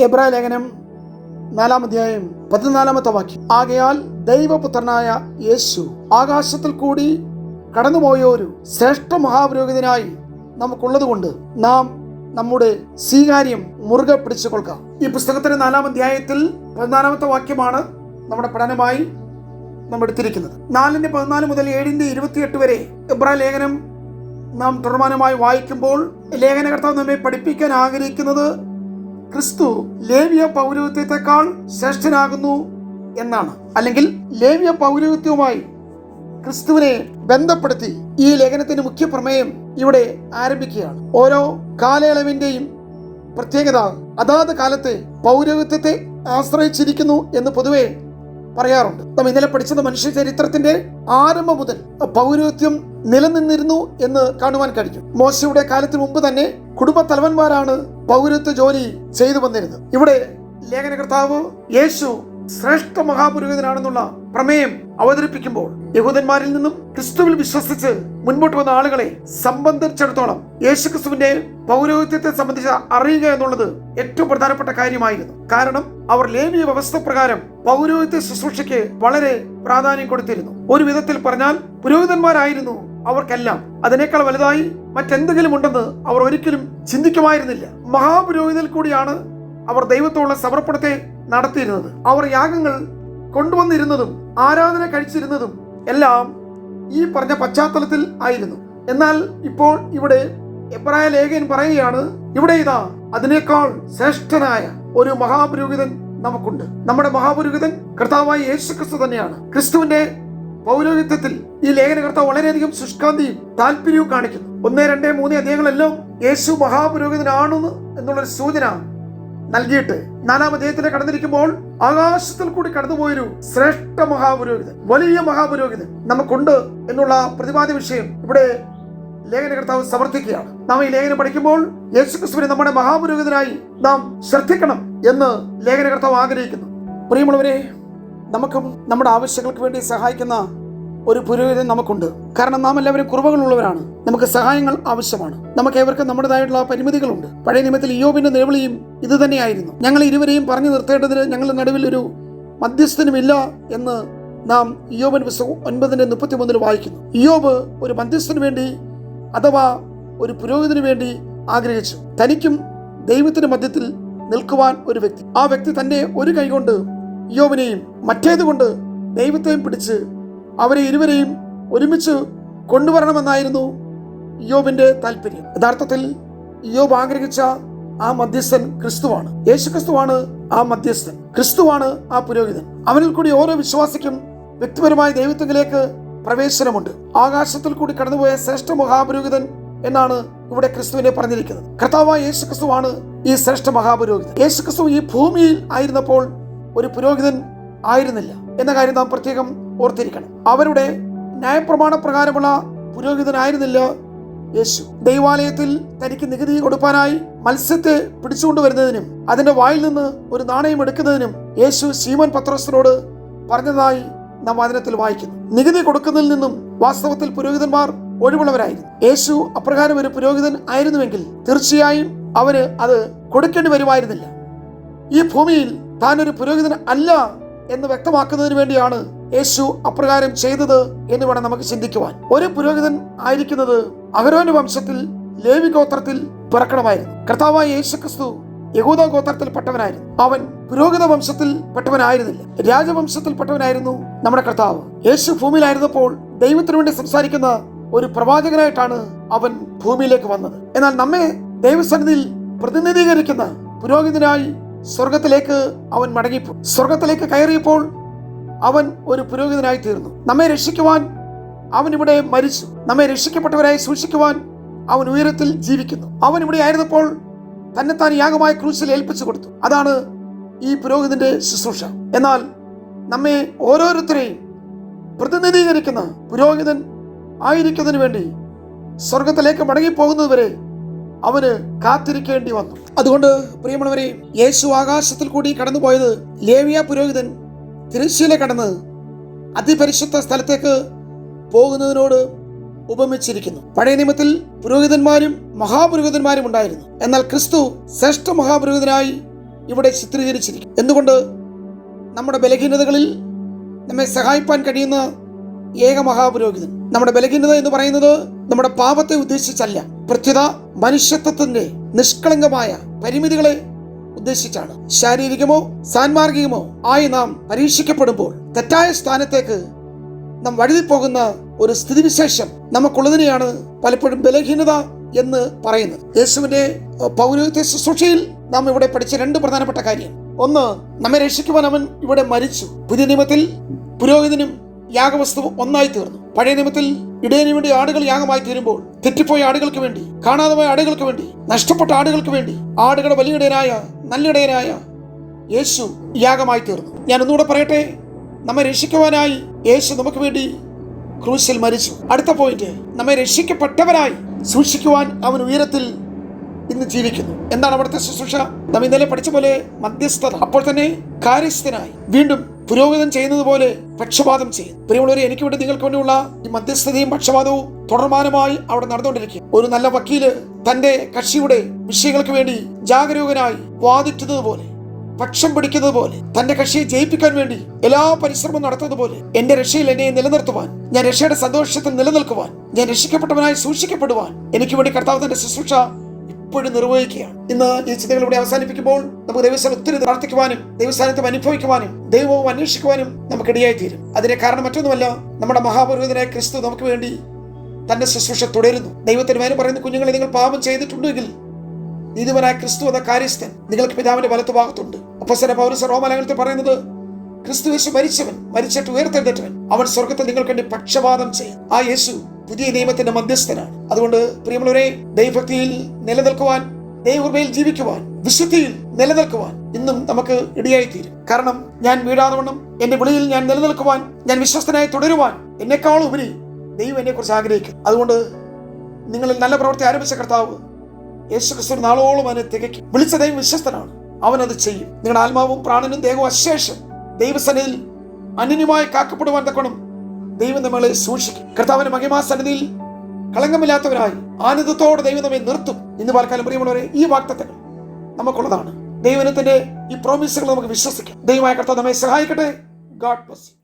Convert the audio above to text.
എബ്രായ ലേഖനം നാലാം അധ്യായം പതിനാലാമത്തെ വാക്യം. ആകയാൽ ദൈവപുത്രനായ യേശു ആകാശത്തിൽ കൂടി കടന്നുപോയ ഒരു ശ്രേഷ്ഠ മഹാപുരോഹിതനായി നമുക്കുള്ളതുകൊണ്ട് നാം നമ്മുടെ സ്വീകാര്യം മുറുകെ പിടിച്ചു കൊള്ളുക. ഈ പുസ്തകത്തിന്റെ നാലാം അധ്യായത്തിൽ പതിനാലാമത്തെ വാക്യമാണ് നമ്മുടെ പഠനമായി നമ്മൾ എടുത്തിരിക്കുന്നത്. നാലിന്റെ പതിനാല് മുതൽ ഏഴിന്റെ ഇരുപത്തിയെട്ട് വരെ എബ്രാ ലേഖനം നാം തുടർമാനമായി വായിക്കുമ്പോൾ ലേഖനകർത്താവ് നമ്മെ പഠിപ്പിക്കാൻ ആഗ്രഹിക്കുന്നത് ക്രിസ്തു ലേവ്യ പൗരോഹിത്യത്തെക്കാൾ ശ്രേഷ്ഠനാകുന്നു എന്നാണ്. അല്ലെങ്കിൽ ലേവ്യ പൗരോഹിത്യവുമായി ക്രിസ്തുവിനെ ബന്ധപ്പെടുത്തി ഈ ലേഖനത്തിന്റെ മുഖ്യ പ്രമേയം ഇവിടെ ആരംഭിക്കുകയാണ്. ഓരോ കാലയളവിന്റെയും പ്രത്യേകത അതാത് കാലത്തെ പൗരോഹിത്യത്തെ ആശ്രയിച്ചിരിക്കുന്നു എന്ന് പൊതുവെ പറയാറുണ്ട്. നാം ഇന്നലെ പഠിച്ചത് മനുഷ്യ ചരിത്രത്തിന്റെ ആരംഭം മുതൽ പൗരോഹിത്യം നിലനിന്നിരുന്നു എന്ന് കാണുവാൻ കഴിഞ്ഞു മോശയുടെ കാലത്തിന് മുമ്പ് തന്നെ കുടുംബ തലവന്മാരാണ് പൗരത്വ ജോലി ചെയ്തു വന്നിരുന്നത് ഇവിടെ ലേഖനകർത്താവ് യേശു ശ്രേഷ്ഠ മഹാപുരോഹിതനാണെന്നുള്ള പ്രമേയം അവതരിപ്പിക്കുമ്പോൾ യഹൂദന്മാരിൽ നിന്നും ക്രിസ്തുവിൽ വിശ്വസിച്ച് മുൻപോട്ട് വന്ന ആളുകളെ സംബന്ധിച്ചിടത്തോളം യേശു ക്രിസ്തുവിന്റെ പൗരോഹിത്യത്തെ സംബന്ധിച്ച് അറിയുക എന്നുള്ളത് ഏറ്റവും പ്രധാനപ്പെട്ട കാര്യമായിരുന്നു. കാരണം അവർ ലേവിയ വ്യവസ്ഥ പ്രകാരം പൗരോഹിത്യ ശുശ്രൂഷയ്ക്ക് വളരെ പ്രാധാന്യം കൊടുത്തിരുന്നു. ഒരു വിധത്തിൽ പറഞ്ഞാൽ പുരോഹിതന്മാരായിരുന്നു അവർക്കെല്ലാം അതിനേക്കാൾ വലുതായി മറ്റെന്തെങ്കിലും ഉണ്ടെന്ന് അവർ ഒരിക്കലും ചിന്തിക്കുമായിരുന്നില്ല. മഹാപുരോഹിതൽ കൂടിയാണ് അവർ ദൈവത്തോടുള്ള സമർപ്പണത്തെ നടത്തിയിരുന്നത്. അവർ യാഗങ്ങൾ കൊണ്ടുവന്നിരുന്നതും ആരാധന കഴിച്ചിരുന്നതും എല്ലാം ഈ പറഞ്ഞ പശ്ചാത്തലത്തിൽ ആയിരുന്നു. എന്നാൽ ഇപ്പോൾ ഇവിടെ എബ്രായ ലേഖൻ പറയുകയാണ് ഇവിടെ ഇതാ അതിനേക്കാൾ ശ്രേഷ്ഠനായ ഒരു മഹാപുരോഹിതൻ നമുക്കുണ്ട്. നമ്മുടെ മഹാപുരോഹിതൻ കർത്താവായ യേശു ക്രിസ്തു തന്നെയാണ്. ക്രിസ്തുവിന്റെ പൗരോഹിത്യത്തിൽ ഈ ലേഖനകർത്താവ് വളരെയധികം ശുഷ്കാന്തിയും താല്പര്യവും കാണിക്കുന്നു. ഒന്ന് രണ്ട് മൂന്ന് അധ്യായങ്ങളെല്ലാം യേശു മഹാപുരോഹിതനാണെന്ന് എന്നുള്ളൊരു സൂചന നൽകിയിട്ട് നാലാം അധ്യായത്തിലേക്ക് കടന്നിരിക്കുമ്പോൾ ആകാശത്തിൽ കൂടി കടന്നുപോയൊരു ശ്രേഷ്ഠ മഹാപുരോഹിതൻ വലിയ മഹാപുരോഹിതൻ നമുക്കുണ്ട് എന്നുള്ള പ്രതിപാദ്യ വിഷയം ഇവിടെ ലേഖനകർത്താവ് സമർത്ഥിക്കുകയാണ്. നാം ഈ ലേഖനം പഠിക്കുമ്പോൾ യേശുക്രിസ്തുവിനെ നമ്മുടെ മഹാപുരോഹിതനായി നാം ശ്രദ്ധിക്കണം എന്ന് ലേഖനകർത്താവ് ആഗ്രഹിക്കുന്നു. പ്രിയമുള്ളവരെ നമുക്കും നമ്മുടെ ആവശ്യങ്ങൾക്ക് വേണ്ടി സഹായിക്കുന്ന ഒരു പുരോഹിതൻ നമുക്കുണ്ട്. കാരണം നാം എല്ലാവരും കുറവുകളുള്ളവരാണ്. നമുക്ക് സഹായങ്ങൾ ആവശ്യമാണ്. നമുക്ക് ഏവർക്കും നമ്മുടേതായിട്ടുള്ള പരിമിതികളുണ്ട്. പഴയ നിയമത്തിൽ ഇയോബിന്റെ നിലവിളിയും ഇത് തന്നെയായിരുന്നു. ഞങ്ങൾ ഇരുവരെയും പറഞ്ഞു നിർത്തേണ്ടതിന് ഞങ്ങളുടെ നടുവിൽ ഒരു മധ്യസ്ഥനുമില്ല എന്ന് നാം ഇയോബൻ പുസ്തകം മുപ്പത്തി മൂന്നിൽ വായിക്കുന്നു. ഇയോബ് ഒരു മധ്യസ്ഥന് വേണ്ടി അഥവാ ഒരു പുരോഹിതന് വേണ്ടി ആഗ്രഹിച്ചു. തനിക്കും ദൈവത്തിന് മധ്യത്തിൽ നിൽക്കുവാൻ ഒരു വ്യക്തി. ആ വ്യക്തി തന്റെ ഒരു കൈകൊണ്ട് ഇയോബിനെയും മറ്റേതുകൊണ്ട് ദൈവത്തെയും പിടിച്ച് അവരെ ഇരുവരെയും ഒരുമിച്ച് കൊണ്ടുവരണമെന്നായിരുന്നു യോബിന്റെ താല്പര്യം. യഥാർത്ഥത്തിൽ യോബ് ആഗ്രഹിച്ച ആ മധ്യസ്ഥൻ ക്രിസ്തുവാണ്. യേശു ക്രിസ്തുവാണ് ആ മധ്യസ്ഥൻ. ക്രിസ്തുവാണ് ആ പുരോഹിതൻ. അവനിൽ കൂടി ഓരോ വിശ്വാസിക്കും വ്യക്തിപരമായ ദൈവത്തിലേക്ക് പ്രവേശനമുണ്ട്. ആകാശത്തിൽ കൂടി കടന്നുപോയ ശ്രേഷ്ഠ മഹാപുരോഹിതൻ എന്നാണ് ഇവിടെ ക്രിസ്തുവിനെ പറഞ്ഞിരിക്കുന്നത്. കർത്താവായ യേശു ക്രിസ്തുവാണ് ഈ ശ്രേഷ്ഠ മഹാപുരോഹിതൻ. യേശു ക്രിസ്തു ഈ ഭൂമിയിൽ ആയിരുന്നപ്പോൾ ഒരു പുരോഹിതൻ ആയിരുന്നില്ല എന്ന കാര്യം നാം പ്രത്യേകം ഓർത്തിരിക്കണം. അവരുടെ ന്യായപ്രമാണ പ്രകാരമുള്ള പുരോഹിതനായിരുന്നില്ല യേശു. ദൈവാലയത്തിൽ തനിക്ക് നികുതി കൊടുക്കാനായി മത്സ്യത്തെ പിടിച്ചുകൊണ്ടുവരുന്നതിനും അതിന്റെ വായിൽ നിന്ന് ഒരു നാണയം എടുക്കുന്നതിനും യേശു ശീമൻ പത്രോസിനോട് പറഞ്ഞതായി നാം വചനത്തിൽ വായിക്കുന്നു. നികുതി കൊടുക്കുന്നതിൽ നിന്നും വാസ്തവത്തിൽ പുരോഹിതന്മാർ ഒഴിവുള്ളവരായിരുന്നു. യേശു അപ്രകാരം ഒരു പുരോഹിതൻ ആയിരുന്നുവെങ്കിൽ തീർച്ചയായും അവന് അത് കൊടുക്കേണ്ടി വരുമായിരുന്നില്ല. ഈ ഭൂമിയിൽ താൻ ഒരു പുരോഹിതൻ അല്ല എന്ന് വ്യക്തമാക്കുന്നതിന് വേണ്ടിയാണ് യേശു അപ്രകാരം ചെയ്തത് എന്ന് വേണം നമുക്ക് ചിന്തിക്കുവാൻ. ഒരു പുരോഹിതൻ ആയിരിക്കുന്നത് അഹരോന്റെ വംശത്തിൽ ലേവി ഗോത്രത്തിൽ പിറക്കണമായിരുന്നു. കർത്താവായ യേശു ക്രിസ്തു യഹൂദ ഗോത്രത്തിൽപ്പെട്ടവനായിരുന്നു അവൻ പുരോഹിത വംശത്തിൽ പെട്ടവനായിരുന്നില്ല. രാജവംശത്തിൽപ്പെട്ടവനായിരുന്നു നമ്മുടെ കർത്താവ്. യേശു ഭൂമിയിലായിരുന്നപ്പോൾ ദൈവത്തിനു വേണ്ടി സംസാരിക്കുന്ന ഒരു പ്രവാചകനായിട്ടാണ് അവൻ ഭൂമിയിലേക്ക് വന്നത്. എന്നാൽ നമ്മെ ദൈവസന്നിധിയിൽ പ്രതിനിധീകരിക്കുന്ന പുരോഹിതനായി സ്വർഗത്തിലേക്ക് അവൻ മടങ്ങിപ്പോ സ്വർഗത്തിലേക്ക് കയറിയപ്പോൾ അവൻ ഒരു പുരോഹിതനായി തീർന്നു. നമ്മെ രക്ഷിക്കുവാൻ അവൻ ഇവിടെ മരിച്ചു. നമ്മെ രക്ഷിക്കപ്പെട്ടവരായി സൂക്ഷിക്കുവാൻ അവൻ ഉയരത്തിൽ ജീവിക്കുന്നു. അവൻ ഇവിടെ ആയിരുന്നപ്പോൾ തന്നെത്താൻ യാഗമായ ക്രൂശിൽ ഏൽപ്പിച്ചു കൊടുത്തു. അതാണ് ഈ പുരോഹിതന്റെ ശുശ്രൂഷ. എന്നാൽ നമ്മെ ഓരോരുത്തരെയും പ്രതിനിധീകരിക്കുന്ന പുരോഹിതൻ ആയിരിക്കുന്നതിന് വേണ്ടി സ്വർഗത്തിലേക്ക് മടങ്ങിപ്പോകുന്നതുവരെ അവന് കാത്തിരിക്കേണ്ടി വന്നു. അതുകൊണ്ട് പ്രിയമുള്ളവരെ യേശു ആകാശത്തിൽ കൂടി കടന്നുപോയത് ലേവിയ പുരോഹിതൻ തിരുശീല കടന്ന് അതിപരിശുദ്ധ സ്ഥലത്തേക്ക് പോകുന്നതിനോട് ഉപമിച്ചിരിക്കുന്നു. പഴയ നിയമത്തിൽ പുരോഹിതന്മാരും മഹാപുരോഹിതന്മാരും ഉണ്ടായിരുന്നു. എന്നാൽ ക്രിസ്തു ശ്രേഷ്ഠ മഹാപുരോഹിതനായി ഇവിടെ ചിത്രീകരിച്ചിരിക്കും എന്തുകൊണ്ട്? നമ്മുടെ ബലഹീനതകളിൽ നമ്മെ സഹായിപ്പാൻ കഴിയുന്ന ഏക മഹാപുരോഹിതൻ. നമ്മുടെ ബലഹീനത എന്ന് പറയുന്നത് നമ്മുടെ പാപത്തെ ഉദ്ദേശിച്ചല്ല. പ്രത്യുത മനുഷ്യത്വത്തിന്റെ നിഷ്കളങ്കമായ പരിമിതികളെ ഉദ്ദേശിച്ചാണ്. ശാരീരികമോ സാൻമാർഗികമോ ആയി നാം പരീക്ഷിക്കപ്പെടുമ്പോൾ തെറ്റായ സ്ഥാനത്തേക്ക് നാം വഴുതിപ്പോകുന്ന ഒരു സ്ഥിതിവിശേഷം നമുക്കുള്ളതിനെയാണ് പലപ്പോഴും ബലഹീനത എന്ന് പറയുന്നത്. യേശുവിന്റെ പൗരോഹിത്യ ശുശ്രൂഷയിൽ നാം ഇവിടെ പഠിച്ച രണ്ട് പ്രധാനപ്പെട്ട കാര്യം. ഒന്ന് നമ്മെ രക്ഷിക്കുവാൻ അവൻ ഇവിടെ മരിച്ചു. പുതിയ നിയമത്തിൽ പുരോഹിതനും യാഗവസ്തു ഒന്നായി തീർന്നു. പഴയ നിയമത്തിൽ ഇടയനു വേണ്ടി ആടുകൾ യാഗമായി തീരുമ്പോൾ തെറ്റിപ്പോയ ആടുകൾക്ക് വേണ്ടി കാണാതെ പോയ ആടുകൾക്ക് വേണ്ടി നഷ്ടപ്പെട്ട ആടുകൾക്ക് വേണ്ടി ആടുകളുടെ വലിയിടയനായ നല്ലിടയനായ യേശു യാഗമായി തീർന്നു. ഞാൻ ഒന്നുകൂടെ പറയട്ടെ? നമ്മെ രക്ഷിക്കുവാനായി യേശു നമുക്ക് വേണ്ടി ക്രൂശിൽ മരിച്ചു. അടുത്ത പോയിന്റ് നമ്മെ രക്ഷിക്കപ്പെട്ടവരായി സൂക്ഷിക്കുവാൻ അവൻ ഉയരത്തിൽ ഇന്ന് ജീവിക്കുന്നു. എന്താണ് അവിടുത്തെ ശുശ്രൂഷ? നാം ഇന്നലെ പഠിച്ച പോലെ മധ്യസ്ഥത. അപ്പോൾ തന്നെ കാര്യസ്ഥനായി വീണ്ടും പുരോഗതം ചെയ്യുന്നത് പോലെ പക്ഷപാതം ചെയ്യും. പ്രിയമുള്ളവരെ എനിക്ക് വേണ്ടി നിങ്ങൾക്ക് വേണ്ടിയുള്ള ഈ മധ്യസ്ഥതയും പക്ഷപാതവും തുടർമാനമായി അവിടെ നടന്നുകൊണ്ടിരിക്കും. ഒരു നല്ല വക്കീൽ തന്റെ കക്ഷിയുടെ വിഷയങ്ങൾക്ക് വേണ്ടി ജാഗരൂകനായി വാദിക്കുന്നത് പോലെ പക്ഷം പിടിക്കുന്നത് പോലെ തന്റെ കക്ഷിയെ ജയിപ്പിക്കാൻ വേണ്ടി എല്ലാ പരിശ്രമം നടത്തുന്നത് പോലെ എന്റെ രക്ഷയിൽ എന്നെ നിലനിർത്തുവാൻ ഞാൻ രക്ഷയുടെ സന്തോഷത്തിൽ നിലനിൽക്കുവാൻ ഞാൻ രക്ഷിക്കപ്പെട്ടവനായി സൂക്ഷിക്കപ്പെടുവാൻ എനിക്ക് വേണ്ടി കർത്താവ് തന്റെ ശുശ്രൂഷ ഇപ്പോഴും നിർവഹിക്കുകയാണ്. ഇന്ന് ഈ ചിന്തകൾ ഇവിടെ അവസാനിപ്പിക്കുമ്പോൾ നമുക്ക് ദൈവസ്ഥാനം ഒത്തിരി പ്രാർത്ഥിക്കുവാനും ദൈവസ്ഥാനത്തെ അനുഭവിക്കുവാനും ദൈവവും അന്വേഷിക്കുവാനും നമുക്കിടയായി തീരും. അതിന് കാരണം മറ്റൊന്നുമല്ല നമ്മുടെ മഹാപുരോഹിതനായ ക്രിസ്തു നമുക്ക് വേണ്ടി തന്റെ ശുശ്രൂഷ തുടരുന്നു. ദൈവത്തിന് മേലും പറയുന്ന കുഞ്ഞുങ്ങളെ നിങ്ങൾ പാപം ചെയ്തിട്ടുണ്ടെങ്കിൽ നീതിവനായ ക്രിസ്തു എന്ന കാര്യസ്ഥൻ നിങ്ങൾക്ക് പിതാവിന്റെ വലത്തു ഭാഗത്തുണ്ട്. അപ്പോസ്തലൻ പൗരസ റോമലേഖനത്തിൽ പറയുന്നത് ക്രിസ്തു യേശു മരിച്ചവൻ മരിച്ചിട്ട് ഉയർത്തെഴുന്നേറ്റവൻ അവൻ സ്വർഗത്തിൽ നിങ്ങൾക്ക് വേണ്ടി പക്ഷപാതം ചെയ്യും. ആ യേശു പുതിയ നിയമത്തിന്റെ മധ്യസ്ഥനാണ്. അതുകൊണ്ട് പ്രിയമുള്ളവരെ ദൈവഭക്തിയിൽ നിലനിൽക്കുവാൻ ദൈവകൃപയിൽ ജീവിക്കുവാൻ വിശുദ്ധിയിൽ നിലനിൽക്കുവാൻ ഇന്നും നമുക്ക് ഇടയായി തീരും കാരണം ഞാൻ വീഴാതെ വണ്ണം എന്റെ വിളിയിൽ ഞാൻ നിലനിൽക്കുവാൻ ഞാൻ വിശ്വസ്തനായി തുടരുവാൻ എന്നെക്കാളും ഉപരി ദൈവം എന്നെ കുറിച്ച് ആഗ്രഹിക്കും അതുകൊണ്ട് നിങ്ങളിൽ നല്ല പ്രവൃത്തി ആരംഭിച്ച കർത്താവ് യേശു ക്രിസ്തു നാളോളം അതിനെ തികയ്ക്കും. വിളിച്ച ദൈവം വിശ്വസ്തനാണ്. അവനത് ചെയ്യും. നിങ്ങളുടെ ആത്മാവും പ്രാണനും ദേഹവും അശേഷം ദൈവസനയിൽ അന്യനുമായി കാക്കപ്പെടുവാൻ തക്കണം ദൈവം നമ്മളെ സൂക്ഷിക്കും. കർത്താവിന്റെ മഹിമാ സന്നിധിയിൽ കളങ്കമില്ലാത്തവരായി ആനന്ദത്തോടെ ദൈവം നമ്മെ നിർത്തും ഇന്ന് പാൽക്കാലം പ്രിയമുള്ളവരെ ഈ വാക്തത്വങ്ങൾ നമുക്കുള്ളതാണ്. ദൈവനത്തിന്റെ ഈ പ്രോമിസുകൾ നമുക്ക് വിശ്വസിക്കാം. ദൈവമായ കർത്താവ് നമ്മെ സഹായിക്കട്ടെ. God bless